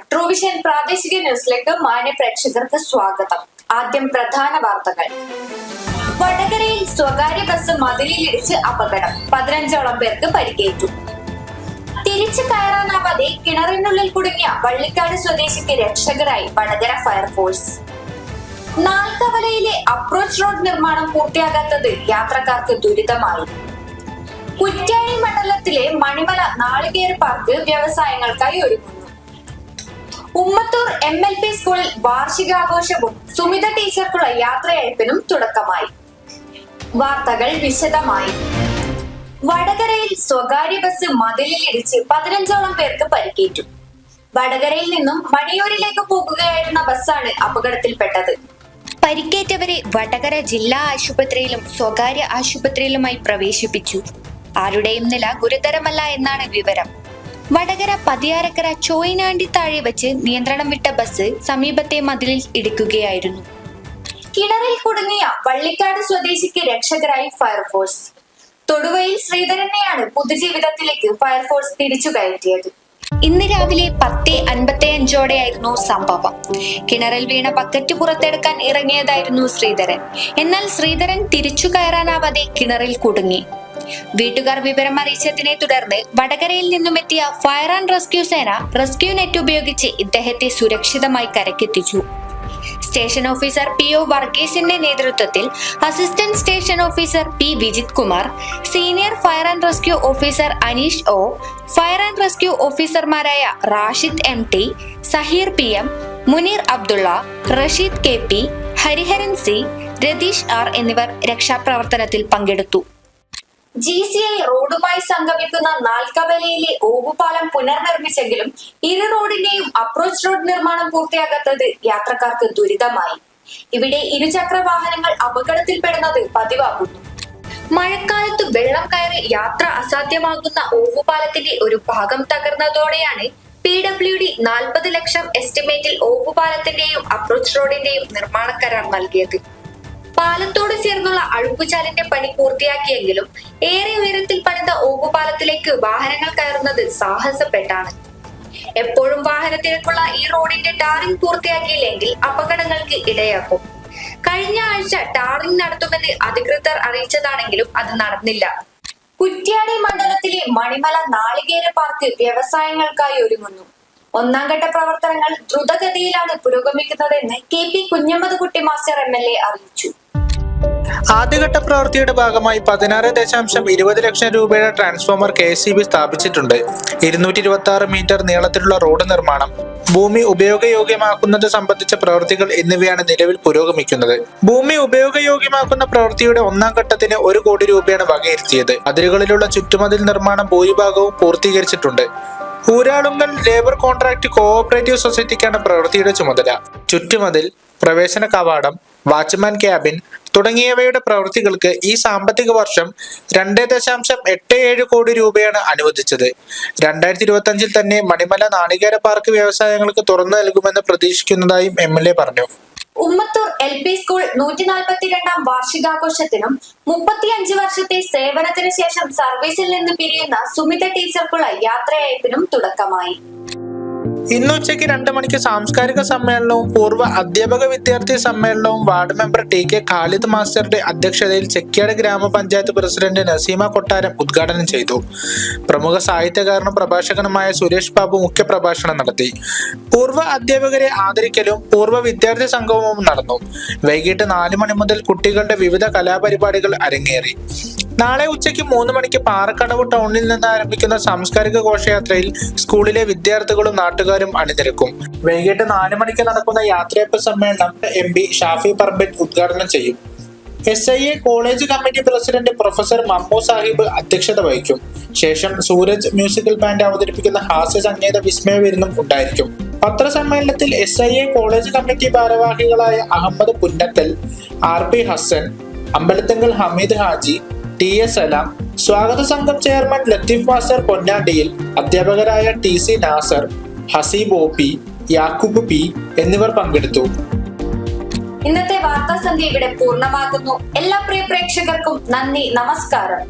ട്രൂവിഷൻ പ്രാദേശിക ന്യൂസിലേക്ക് മാന്യ പ്രേക്ഷകർക്ക് സ്വാഗതം. ആദ്യം പ്രധാന വാർത്തകൾ. വടകരയിൽ സ്വകാര്യ ബസ് മതിലിടിച്ച് അപകടം. പതിനഞ്ചോളം പേർക്ക് പരിക്കേറ്റു. തിരിച്ചു കയറാനാവാതെ കിണറിനുള്ളിൽ കുടുങ്ങിയ വള്ളിക്കാട് സ്വദേശിക്ക് രക്ഷകരായി വടകര ഫയർഫോഴ്സ്. നാൽക്കവലയിലെ അപ്രോച്ച് റോഡ് നിർമ്മാണം പൂർത്തിയാകാത്തത് യാത്രക്കാർക്ക് ദുരിതമായി. കുറ്റ്യാടി മണ്ഡലത്തിലെ മണിമല നാളികേര പാർക്ക് വ്യവസായങ്ങൾക്കായി ഉമ്മത്തൂർ എം എൽ പി സ്കൂളിൽ വാർഷികാഘോഷവും സുമിത ടീച്ചർക്കുള്ള യാത്രയയപ്പിനും തുടക്കമായി. വാർത്തകൾ വിശദമായി. വടകരയിൽ സ്വകാര്യ ബസ് മതിലിലിടിച്ച് പതിനഞ്ചോളം പേർക്ക് പരിക്കേറ്റു. വടകരയിൽ നിന്നും മണിയൂരിലേക്ക് പോകുകയായിരുന്ന ബസ്സാണ് അപകടത്തിൽപ്പെട്ടത്. പരിക്കേറ്റവരെ വടകര ജില്ലാ ആശുപത്രിയിലും സ്വകാര്യ ആശുപത്രിയിലുമായി പ്രവേശിപ്പിച്ചു. ആരുടെയും നില ഗുരുതരമല്ല എന്നാണ് വിവരം. വടകര പതിയാരക്കര ചോയിനാണ്ടി താഴെ വെച്ച് നിയന്ത്രണം വിട്ട ബസ് സമീപത്തെ മതിലിൽ ഇടിക്കുകയായിരുന്നു. കിണറിൽ കുടുങ്ങിയ വള്ളിക്കാട് സ്വദേശിക്ക് രക്ഷകരായി ഫയർഫോഴ്സ്. തൊടുവയിൽ ശ്രീധരനെയാണ് പൊതുജീവിതത്തിലേക്ക് ഫയർഫോഴ്സ് തിരിച്ചു കയറ്റിയത്. ഇന്ന് രാവിലെ പത്ത് അൻപത്തി അഞ്ചോടെയായിരുന്നു സംഭവം. കിണറിൽ വീണ ബക്കറ്റ് പുറത്തെടുക്കാൻ ഇറങ്ങിയതായിരുന്നു ശ്രീധരൻ. എന്നാൽ ശ്രീധരൻ തിരിച്ചു കയറാനാവാതെ കിണറിൽ കുടുങ്ങി. വീട്ടുകാർ വിവരം അറിയിച്ചതിനെ തുടർന്ന് വടകരയിൽ നിന്നും എത്തിയ ഫയർ ആൻഡ് റെസ്ക്യൂ സേന റെസ്ക്യൂ നെറ്റ് ഉപയോഗിച്ച് ഇദ്ദേഹത്തെ സുരക്ഷിതമായി കരക്കെത്തിച്ചു സ്റ്റേഷൻ ഓഫീസർ പി ഒ വർഗീസിന്റെ നേതൃത്വത്തിൽ assistant station officer P Vijith Kumar senior fire and rescue officer Aneesh O fire and rescue ഓഫീസർമാരായ Rashid M T Saheer P M Muneer Abdulla Rasheed K P Hariharan C Ratheesh R എന്നിവർ രക്ഷാപ്രവർത്തനത്തിൽ പങ്കെടുത്തു. G C I റോഡുമായി സംഗമിക്കുന്ന നാൽക്കവലയിലെ ഓവുപാലം പുനർനിർമ്മിച്ചെങ്കിലും ഇരു റോഡിന്റെയും അപ്രോച്ച് റോഡ് നിർമ്മാണം പൂർത്തിയാകാത്തത് യാത്രക്കാർക്ക് ദുരിതമായി. ഇവിടെ ഇരുചക്ര വാഹനങ്ങൾ അപകടത്തിൽപ്പെടുന്നത് പതിവാകുന്നു. മഴക്കാലത്ത് വെള്ളം കയറി യാത്ര അസാധ്യമാകുന്ന ഓവുപാലത്തിന്റെ ഒരു ഭാഗം തകർന്നതോടെയാണ് പി ഡബ്ല്യു ഡി നാൽപ്പത് ലക്ഷം എസ്റ്റിമേറ്റിൽ ഓവുപാലത്തിന്റെയും അപ്രോച്ച് റോഡിന്റെയും നിർമ്മാണ കരാർ നൽകിയത്. പാലത്തോട് ചേർന്നുള്ള അഴുക്കുചാലിന്റെ പണി പൂർത്തിയാക്കിയെങ്കിലും ഏറെ ഉയരത്തിൽ പണിത ഓകുപാലത്തിലേക്ക് വാഹനങ്ങൾ കയറുന്നത് സാഹസപ്പെട്ടാണ്. എപ്പോഴും വാഹനത്തിലേക്കുള്ള ഈ റോഡിന്റെ ടാറിംഗ് പൂർത്തിയാക്കിയില്ലെങ്കിൽ അപകടങ്ങൾക്ക് ഇടയാക്കും. കഴിഞ്ഞ ആഴ്ച ടാറിംഗ് നടത്തുമെന്ന് അധികൃതർ അറിയിച്ചതാണെങ്കിലും അത് നടന്നില്ല. കുറ്റ്യാടി മണ്ഡലത്തിലെ മണിമല നാളികേര പാർക്ക് വ്യവസായങ്ങൾക്കായി ഒരുങ്ങുന്നു. ഒന്നാം ഘട്ട പ്രവർത്തനങ്ങൾ ദ്രുതഗതിയിലാണ് പുരോഗമിക്കുന്നതെന്ന് K P Kunhammedkutty master M L A അറിയിച്ചു. ആദ്യഘട്ട പ്രവൃത്തിയുടെ ഭാഗമായി പതിനാറ് ദശാംശം ഇരുപത് ലക്ഷം രൂപയുടെ transformer K S C B സ്ഥാപിച്ചിട്ടുണ്ട്. ഇരുന്നൂറ്റി ഇരുപത്തി ആറ് മീറ്റർ നീളത്തിലുള്ള റോഡ് നിർമ്മാണം ഭൂമി ഉപയോഗയോഗ്യമാക്കുന്നത് സംബന്ധിച്ച പ്രവൃത്തികൾ എന്നിവയാണ് നിലവിൽ പുരോഗമിക്കുന്നത്. ഭൂമി ഉപയോഗയോഗ്യമാക്കുന്ന പ്രവൃത്തിയുടെ ഒന്നാം ഘട്ടത്തിന് ഒരു കോടി രൂപയാണ് വകയിരുത്തിയത്. അതിരുകളിലുള്ള ചുറ്റുമതിൽ നിർമ്മാണം ഭൂരിഭാഗവും പൂർത്തീകരിച്ചിട്ടുണ്ട്. ഊരാളുങ്കൽ ലേബർ കോൺട്രാക്ട് കോഓപ്പറേറ്റീവ് സൊസൈറ്റിക്കാണ് പ്രവൃത്തിയുടെ ചുമതല. ചുറ്റുമതിൽ പ്രവേശന കവാടം വാച്ച്മാൻ ക്യാബിൻ തുടങ്ങിയവയുടെ പ്രവൃത്തികൾക്ക് ഈ സാമ്പത്തിക വർഷം രണ്ട് ദശാംശം എട്ട് ഏഴ് കോടി രൂപയാണ് അനുവദിച്ചത്. രണ്ടായിരത്തി ഇരുപത്തി അഞ്ചിൽ തന്നെ മണിമല നാണികേര പാർക്ക് വ്യവസായങ്ങൾക്ക് തുറന്നു നൽകുമെന്ന് പ്രതീക്ഷിക്കുന്നതായും എം എൽ എ പറഞ്ഞു. ഉമ്മത്തൂർ എൽ പി സ്കൂൾ നൂറ്റി നാൽപ്പത്തിരണ്ടാം വാർഷികാഘോഷത്തിനും മുപ്പത്തിയഞ്ച് വർഷത്തെ സേവനത്തിന് ശേഷം സർവീസിൽ നിന്ന് പിരിയുന്ന സുമിത ടീച്ചർക്കുള്ള യാത്രയയപ്പിനും തുടക്കമായി. ഇന്ന് ഉച്ചയ്ക്ക് രണ്ട് മണിക്ക് സാംസ്കാരിക സമ്മേളനവും പൂർവ അധ്യാപക വിദ്യാർത്ഥി സമ്മേളനവും ward member T K Khalid മാസ്റ്ററുടെ അധ്യക്ഷതയിൽ ചെക്കിയാട് ഗ്രാമപഞ്ചായത്ത് പ്രസിഡന്റ് നസീമ കൊട്ടാരം ഉദ്ഘാടനം ചെയ്തു. പ്രമുഖ സാഹിത്യകാരനും പ്രഭാഷകനുമായ സുരേഷ് ബാബു മുഖ്യപ്രഭാഷണം നടത്തി. പൂർവ അധ്യാപകരെ ആദരിക്കലും പൂർവ വിദ്യാർത്ഥി സംഗമവും നടന്നു. വൈകിട്ട് നാല് മണി മുതൽ കുട്ടികളുടെ വിവിധ കലാപരിപാടികൾ അരങ്ങേറി. നാളെ ഉച്ചയ്ക്ക് മൂന്ന് മണിക്ക് പാറക്കടവ് ടൗണിൽ നിന്ന് ആരംഭിക്കുന്ന സാംസ്കാരിക ഘോഷയാത്രയിൽ സ്കൂളിലെ വിദ്യാർത്ഥികളും നാട്ടുകാരും അണിനിരക്കും. വൈകിട്ട് നാല് മണിക്ക് നടക്കുന്ന യാത്രയപ്പ് സമ്മേളനം എം പി ഷാഫി പറമ്പിൽ ഉദ്ഘാടനം ചെയ്യും. S I A college committee president professor Mammu Sahib അധ്യക്ഷത വഹിക്കും. ശേഷം സൂരജ് മ്യൂസിക്കൽ ബാൻഡ് അവതരിപ്പിക്കുന്ന ഹാസ്യ സംഗീത വിസ്മയ വിരുന്നും ഉണ്ടായിരിക്കും. പത്രസമ്മേളനത്തിൽ S I A college committee ഭാരവാഹികളായ അഹമ്മദ് പുന്നത്തൽ ആർ പി ഹസൻ അമ്പലത്തെങ്കിൽ ഹമീദ് ഹാജി ടി എസ് സലാം സ്വാഗത സംഘം ചെയർമാൻ ലത്തീഫ് മാസ്റ്റർ പൊന്നാണ്ടിയിൽ അധ്യാപകരായ T C Nasar Haseeb O P Yakub P എന്നിവർ പങ്കെടുത്തു. ഇന്നത്തെ വാർത്താ സന്ധ്യ ഇവിടെ പൂർണമാകുന്നു. എല്ലാ പ്രിയ പ്രേക്ഷകർക്കും നന്ദി നമസ്കാരം.